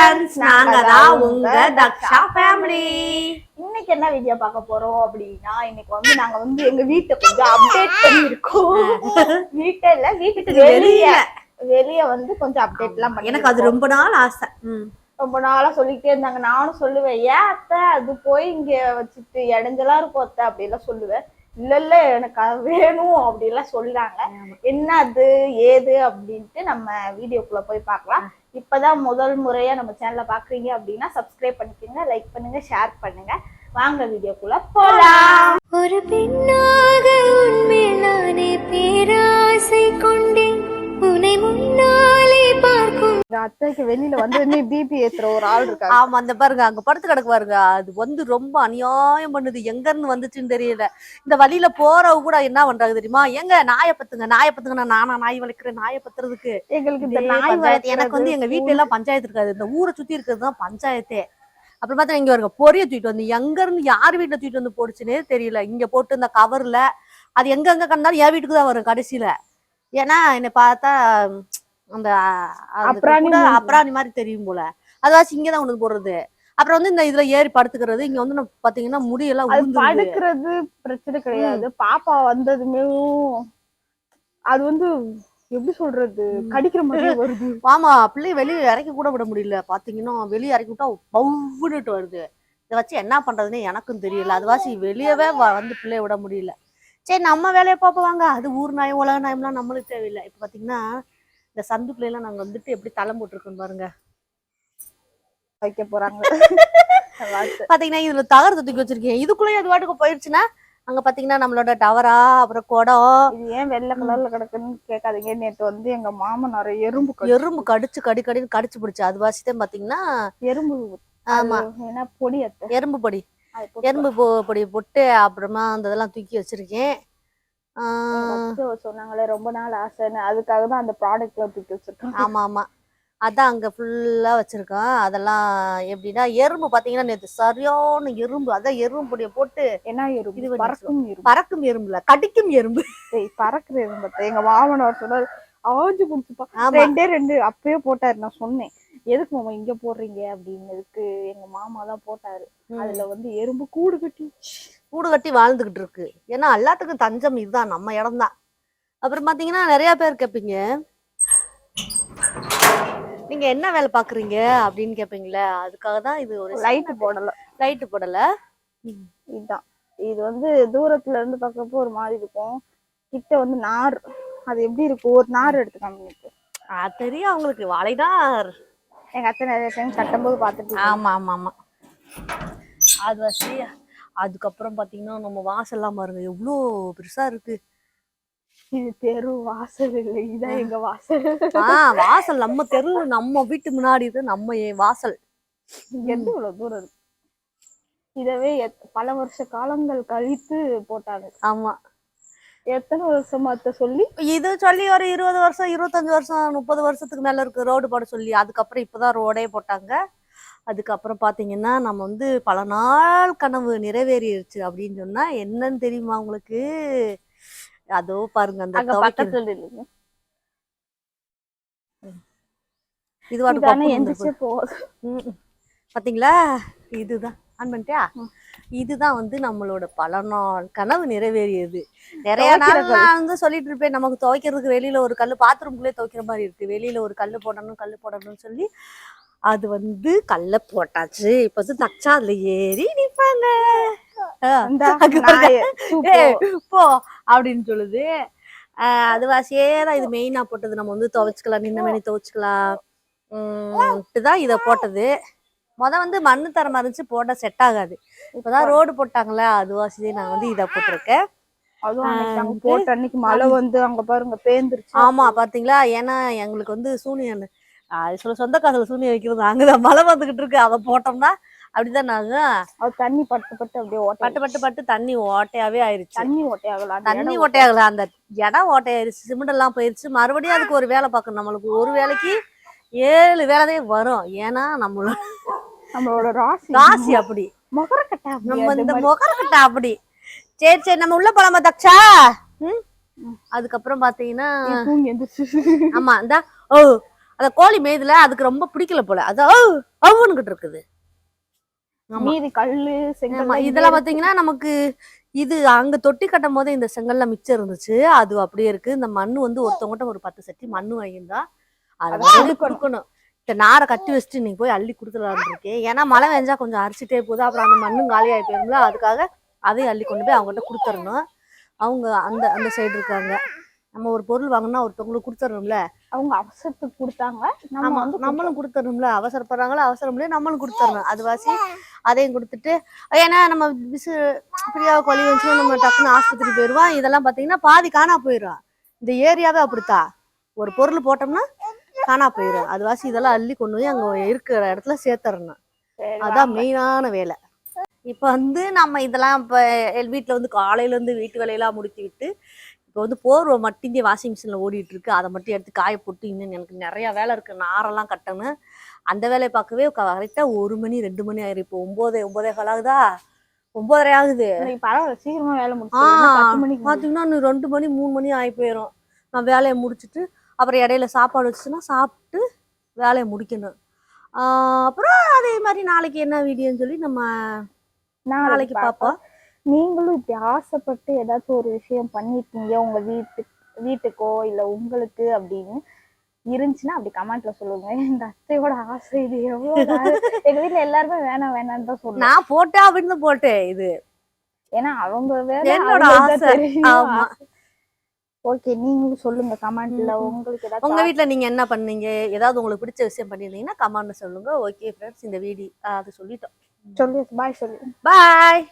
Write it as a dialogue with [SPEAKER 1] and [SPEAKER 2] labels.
[SPEAKER 1] Friends நாங்க தான் உங்க தக்ஷா ஃபேமிலி
[SPEAKER 2] இன்னைக்கு என்ன வீடியோ பார்க்க போறோம் அப்படின்னா இன்னைக்கு வந்து நாங்க வந்து எங்க வீட்டை கொஞ்சம் அப்டேட் பண்ணிருக்கோம் வீட்டை இல்ல வீட்டுக்கு வெளிய. வெளிய வந்து கொஞ்சம் அப்டேட் எல்லாம்
[SPEAKER 1] எனக்கு அது ரொம்ப நாள் ஆசை.
[SPEAKER 2] ரொம்ப நாளா சொல்லிட்டே இருந்தாங்க. நானும் சொல்லுவேன் ஏன் அத்தை அது போய் இங்க வச்சுட்டு இடைஞ்சலா இருக்கும் அத்தை அப்படி எல்லாம் சொல்லுவேன். இல்ல இல்ல எனக்கு அது வேணும் அப்படி எல்லாம் சொல்றாங்க. என்ன அது ஏது அப்படின்ட்டு நம்ம வீடியோக்குள்ள போய் பார்க்கலாம். இப்பதான் முதல் முறையா நம்ம சேனலை பாக்குறீங்க அப்படின்னா சப்ஸ்கிரைப் பண்ணிக்கோங்க லைக் பண்ணுங்க ஷேர் பண்ணுங்க. வாங்க வீடியோக்குள்ள போலாம்.
[SPEAKER 3] ஒரு பெண்ணாக
[SPEAKER 2] அத்தைக்கு வெளியில வந்து பிபி ஏத்துற ஒரு ஆள் இருக்காங்க
[SPEAKER 1] ஆமா அந்த பாருங்க அங்க படுத்து கிடக்கு பாருங்க. அது வந்து ரொம்ப அநியாயம் பண்ணுது. எங்க இருந்து வந்துச்சுன்னு தெரியல. இந்த வழியில போறவங்க கூட என்ன பண்றாங்க தெரியுமா? எங்க நாயை பத்துங்க நாயை பத்துங்க நானா நாய் வளர்க்குறேன் நாயை பத்துறதுக்கு.
[SPEAKER 2] எங்களுக்கு இந்த நாய்.
[SPEAKER 1] எனக்கு வந்து எங்க வீட்டுல எல்லாம் பஞ்சாயத்து இருக்காது. இந்த ஊரை சுத்தி இருக்கிறது தான் பஞ்சாயத்தே. அப்புறம் பார்த்தா இங்க வருங்க பொரிய தூக்கிட்டு வந்து எங்க இருந்து யார் வீட்டுல தூக்கிட்டு வந்து போடுச்சுன்னே தெரியல. இங்க போட்டு இந்த கவர்ல அது எங்க எங்க கண்டாலும் என் வீட்டுக்கு தான் வரும் கடைசியில. ஏன்னா என்னை பார்த்தா அந்த
[SPEAKER 2] அப்ராணி மாதிரி.
[SPEAKER 1] அப்ராணி மாதிரி தெரியும் போல. அதுவாச்சும் இங்கதான் கொண்டு வந்து போடுறது. அப்புறம் வந்து இந்த இதுல ஏறி படுத்துக்கிறது இங்க வந்து நம்ம பாத்தீங்கன்னா முடியெல்லாம்.
[SPEAKER 2] படுக்கிறது பிரச்சனை கிடையாது. பாப்பா வந்ததுமே அது வந்து எப்படி சொல்றது? கடிக்கிற மாதிரியே வருது.
[SPEAKER 1] ஆமா பிள்ளைய வெளியே இறக்கி கூட விட முடியல. பாத்தீங்கன்னா வெளியே இறக்கி விட்டா பவுன்னுட்டு வருது. இதை வச்சு என்ன பண்றதுன்னு எனக்கும் தெரியல. அதுவாசி வெளியவே வந்து பிள்ளைய விட முடியல. சரி நம்ம வேலையை பார்ப்போம் வாங்க. அது ஊர் நாயம் உலக நாயம்லாம் நம்மளுக்கு தேவையில்லை. இப்ப பாத்தீங்கன்னா இந்த சந்து பிள்ளைலாம் நாங்க வந்துட்டு எப்படி தளம் போட்டிருக்கோம் பாருங்க.
[SPEAKER 2] வைக்க போறாங்க.
[SPEAKER 1] பாத்தீங்கன்னா இதுல தகரத்தை தூக்கி வச்சிருக்கேன். இதுக்குள்ளேயே அது வாட்டுக்கு போயிடுச்சுன்னா அங்க பாத்தீங்கன்னா நம்மளோட டவரா அப்புறம் குடம்.
[SPEAKER 2] இது ஏன் வெள்ளை கலர்ல கிடக்குன்னு கேட்காதீங்க. நேத்து வந்து எங்க மாமனார் எறும்பு கடி-
[SPEAKER 1] எறும்பு கடிச்சு கடி கடின்னு கடிச்சு பிடிச்சு. அது வாசிதான் பாத்தீங்கன்னா
[SPEAKER 2] எறும்பு
[SPEAKER 1] ஆமா.
[SPEAKER 2] என்ன பொடி
[SPEAKER 1] எறும்பு பொடி. எறும்பு பொடி போட்டு அப்புறமா அந்த இதெல்லாம் தூக்கி வச்சிருக்கேன்.
[SPEAKER 2] சொன்னாங்களே ரொம்ப நாள் ஆசைன்னு. அதுக்காக தான் அந்த ப்ராடக்ட்ல தூக்கி வச்சிருக்காங்க.
[SPEAKER 1] ஆமா ஆமா அதான் அங்க ஃபுல்லா வச்சிருக்கோம் அதெல்லாம் எப்படின்னா எறும்பு பாத்தீங்கன்னா நேத்து சரியான எறும்பு. அதான் எறும்பு பொடியை போட்டு
[SPEAKER 2] என்ன
[SPEAKER 1] இது
[SPEAKER 2] எறும்பு
[SPEAKER 1] பண்ணி
[SPEAKER 2] பறக்கும் எறும்பு.
[SPEAKER 1] பறக்கும் எறும்புல கடிக்கும் எறும்பு.
[SPEAKER 2] பறக்குற எறும்பு அத்தை. எங்க மாமனார் சொன்னாரு ஆஞ்சு குடிச்சுப்பா.
[SPEAKER 1] ஆமா.
[SPEAKER 2] ரெண்டே ரெண்டு அப்பயே போட்டாரு. நான் சொன்னேன் எதுக்கு மாமா இங்க போடுறீங்க? அப்படின்னதுக்கு எங்க மாமா தான் போட்டாரு. அதுல வந்து எறும்பு கூடு கட்டி.
[SPEAKER 1] கூடு கட்டி வாழ்ந்துகிட்டு இருக்கு. ஏன்னா எல்லாத்துக்கும் தஞ்சம் இதுதான். நம்ம இடம்தான் அப்புறம் பாத்தீங்கன்னா நிறைய பேர் கேட்பீங்க நீங்க என்ன வேலை பாக்குறீங்க அப்படின்னு கேட்பீங்களே அதுக்காக தான் இது ஒரு
[SPEAKER 2] லைட் போடல.
[SPEAKER 1] லைட்டு போடல.
[SPEAKER 2] இதுதான் இது வந்து தூரத்துல இருந்து பார்க்கப்போ ஒரு மாதிரி இருக்கும். கிட்ட வந்து நார். அது எப்படி இருக்கும்? ஒரு நார் எடுத்து காமிக்கு
[SPEAKER 1] அது தெரியும் அவங்களுக்கு. வாழைதான்
[SPEAKER 2] எங்க அத்தை நிறைய டைம் கட்டும்போது பார்த்துட்டு
[SPEAKER 1] ஆமா ஆமா ஆமா. அது வச்சு அதுக்கப்புறம் பாத்தீங்கன்னா நம்ம வாசல்லாம் பாருங்க எவ்வளோ பெருசா இருக்கு.
[SPEAKER 2] இது தெரு வாசல் இல்லை இதான் எங்க வாசல்.
[SPEAKER 1] ஆஹ் வாசல். நம்ம தெரு நம்ம வீட்டு முன்னாடி இருக்கு நம்ம வாசல்.
[SPEAKER 2] இருந்து இவ்வளவு தூரம் இருக்கு. இதவே பல வருஷ காலங்கள் கழித்து போட்டாங்க.
[SPEAKER 1] ஆமா.
[SPEAKER 2] எத்தனை வருஷமா அத்தை சொல்லி?
[SPEAKER 1] இது சொல்லி ஒரு இருபது வருஷம் இருபத்தஞ்சு வருஷம் முப்பது வருஷத்துக்கு மேல இருக்கு ரோடு போட சொல்லி. அதுக்கப்புறம் இப்பதான் ரோடே போட்டாங்க. அதுக்கப்புறம் பாத்தீங்கன்னா நம்ம வந்து பல நாள் கனவு நிறைவேறிடுச்சு அப்படின்னு சொன்னா என்னன்னு தெரியுமா உங்களுக்கு? அதோ பாருங்க அந்த
[SPEAKER 2] பக்கத்துல இல்லைங்க.
[SPEAKER 1] இது வாட்டு.
[SPEAKER 2] போகுது.
[SPEAKER 1] பாத்தீங்களா? இதுதான். ஆன் பண்ணிட்டியா இதுதான் வந்து நம்மளோட பல நாள் கனவு நிறைவேறியது. நிறைய நாள் நான் வந்து சொல்லிட்டு இருப்பேன் நமக்கு துவைக்கிறதுக்கு வெளியில ஒரு கல்லு பாத்ரூம்குள்ளே துவைக்கிற மாதிரி இருக்கு. வெளியில ஒரு கல்லு போடணும் கல்லு போடணும்னு சொல்லி அது வந்து கல்ல போட்டாச்சு. இப்ப வந்து தச்சா அதுல ஏறி நிப்பாங்க. போ அப்படின்னு சொல்லுது. ஆஹ் அது வாசியே தான் இது மெயினா போட்டது. நம்ம வந்து துவைச்சுக்கலாம் நின்ன மணி துவைச்சுக்கலாம். தான் இதை போட்டது. முத வந்து மண்ணு தரமா இருந்துச்சு போட்டா செட் ஆகாது. இப்பதான் ரோடு போட்டாங்களே அது வாசியே நான் வந்து இதை போட்டிருக்கேன்.
[SPEAKER 2] போட்ட அன்னைக்கு மழை வந்து அங்க பாருங்க பேந்துருச்சு.
[SPEAKER 1] ஆமா பாத்தீங்களா? ஏன்னா எங்களுக்கு வந்து சூனியன் சொல்ல சொந்த காசுல சூனியம் வைக்கிறது அங்கதான் மழை வந்துகிட்டு இருக்கு. அதை போட்டோம்னா அப்படிதான் நாங்க
[SPEAKER 2] அது தண்ணி பட்டு பட்டு அப்படியே ஓட்ட
[SPEAKER 1] பட்டு பட்டு பட்டு தண்ணி ஓட்டையாவே ஆயிருச்சு.
[SPEAKER 2] தண்ணி ஓட்டையாகல
[SPEAKER 1] தண்ணி ஓட்டையாகல. அந்த இடம் ஓட்டையாயிருச்சு. சிமெண்ட் எல்லாம் போயிருச்சு. மறுபடியும் அதுக்கு ஒரு வேலை பார்க்கணும். நம்மளுக்கு ஒரு வேலைக்கு ஏழு வேலைதான் வரும். ஏன்னா நம்மளோட
[SPEAKER 2] நம்மளோட ராசி.
[SPEAKER 1] ராசி அப்படி.
[SPEAKER 2] முகரக்கட்டை
[SPEAKER 1] நம்ம இந்த
[SPEAKER 2] மாதிரி.
[SPEAKER 1] முகர்கிட்ட அப்படி. சரி சரி நம்ம உள்ள போலாமா தக்ஷா ம்? அதுக்கப்புறம் பாத்தீங்கன்னா ஆமா இந்த ஓ அந்த கோழி மேய்துல அதுக்கு ரொம்ப பிடிக்கல போல. அது அவு அவுன்னுகிட்டு இருக்குது.
[SPEAKER 2] மீதி கல்லு செங்கல்
[SPEAKER 1] இதெல்லாம் பாத்தீங்கன்னா நமக்கு இது அங்க தொட்டி கட்டும் போதே இந்த செங்கல்லாம் மிச்சம் இருந்துச்சு. அது அப்படியே இருக்கு. இந்த மண்ணு வந்து ஒருத்தவங்ககிட்ட ஒரு பத்து சட்டி மண்ணு வாங்கியிருந்தா அதை
[SPEAKER 2] கொடுக்கணும்.
[SPEAKER 1] இந்த நாரை கட்டி வச்சுட்டு நீ போய் அள்ளி கொடுத்துலான்னு இருக்கேன். ஏன்னா மழை பெஞ்சா கொஞ்சம் அரிச்சிட்டே போகுது. அப்புறம் அந்த மண்ணும் காலியாகி போயிரும்ல. அதுக்காக அதையும் அள்ளி கொண்டு போய் அவங்ககிட்ட கொடுத்துடணும். அவங்க அந்த அந்த சைடு இருக்காங்க. நம்ம ஒரு பொருள் வாங்கினா ஒருத்தவங்களுக்கு கொடுத்துடணும்ல
[SPEAKER 2] அவங்க அவசரத்துக்கு கொடுத்தாங்க நம்ம வந்து
[SPEAKER 1] நம்மளும் கொடுத்துடணும்ல அவசரப்படுறாங்களோ அவசரம் இல்லையா நம்மளும் கொடுத்துடணும் அது வாசி அதையும் கொடுத்துட்டு ஏன்னா நம்ம விசு பிரியா கொலி வச்சு நம்ம டக்குன்னு ஆஸ்பத்திரி போயிடுவோம் இதெல்லாம் பார்த்தீங்கன்னா பாதி காணா போயிடும் இந்த ஏரியாவே அப்படித்தான் ஒரு பொருள் போட்டோம்னா காணா போயிடும் அது வாசி இதெல்லாம் அள்ளி கொண்டு போய் அங்கே இருக்கிற இடத்துல சேர்த்துறணும்.
[SPEAKER 2] சரி,
[SPEAKER 1] அதான் மெயினான வேலை. இப்போ வந்து நம்ம இதெல்லாம் இப்போ வீட்டில் வந்து காலையிலேருந்து வீட்டு வேலையெல்லாம் முடித்து விட்டு இப்போ வந்து போர்வை மட்டும் வாஷிங் மிஷினில் ஓடிட்டு இருக்கு அதை மட்டும் எடுத்து காய போட்டு இன்னும் எனக்கு நிறைய வேலை இருக்கு. நாரெல்லாம் கட்டணும். அந்த வேலையை பார்க்கவே கரெக்டாக ஒரு மணி ரெண்டு மணி ஆயிரும். இப்போ ஒம்போதே ஒம்போதே கால் ஆகுதா? ஒம்போதரை ஆகுது.
[SPEAKER 2] பரவாயில்ல. சீக்கிரமா வேலை முடிச்சு.
[SPEAKER 1] பார்த்தீங்கன்னா இன்னும் ரெண்டு மணி மூணு மணி ஆகி போயிடும் நான் வேலையை முடிச்சுட்டு அப்புறம் இடையில சாப்பாடு வச்சுன்னா சாப்பிட்டு வேலையை முடிக்கணும். அப்புறம் அதே மாதிரி நாளைக்கு என்ன வீடியோன்னு சொல்லி நம்ம நாளைக்கு பார்ப்போம்.
[SPEAKER 2] நீங்களும் இப்படி ஆசைப்பட்டு ஏதாச்சும் ஒரு விஷயம் பண்ணிருக்கீங்க உங்க வீட்டு வீட்டுக்கோ இல்ல உங்களுக்கு அப்படின்னு இருந்துச்சுன்னா அப்படி கமெண்ட்ல சொல்லுங்க. எங்க அத்தையோட ஆசை இது எவ்வளவு. எங்க வீட்ல எல்லாருமே வேணாம் வேணாம்னு தான்
[SPEAKER 1] நான் போட்டேன் அப்படின்னு போட்டேன் இது.
[SPEAKER 2] ஏன்னா அவங்க
[SPEAKER 1] என்னோட
[SPEAKER 2] தான்
[SPEAKER 1] ஆசை. ஆமா.
[SPEAKER 2] ஓகே நீங்களும் சொல்லுங்க கமெண்ட்ல. உங்களுக்கு
[SPEAKER 1] உங்க
[SPEAKER 2] ஏதாச்சும்
[SPEAKER 1] வீட்ல நீங்க என்ன பண்ணீங்க? ஏதாவது உங்களுக்கு பிடிச்ச விஷயம் பண்ணியிருந்தீங்கன்னா கமெண்ட்ல சொல்லுங்க. ஓகே ஃப்ரெண்ட்ஸ் இந்த வீடியோ அது சொல்லிட்டோம்.
[SPEAKER 2] சொல்லி பாய் சொல்லு.
[SPEAKER 1] பாய்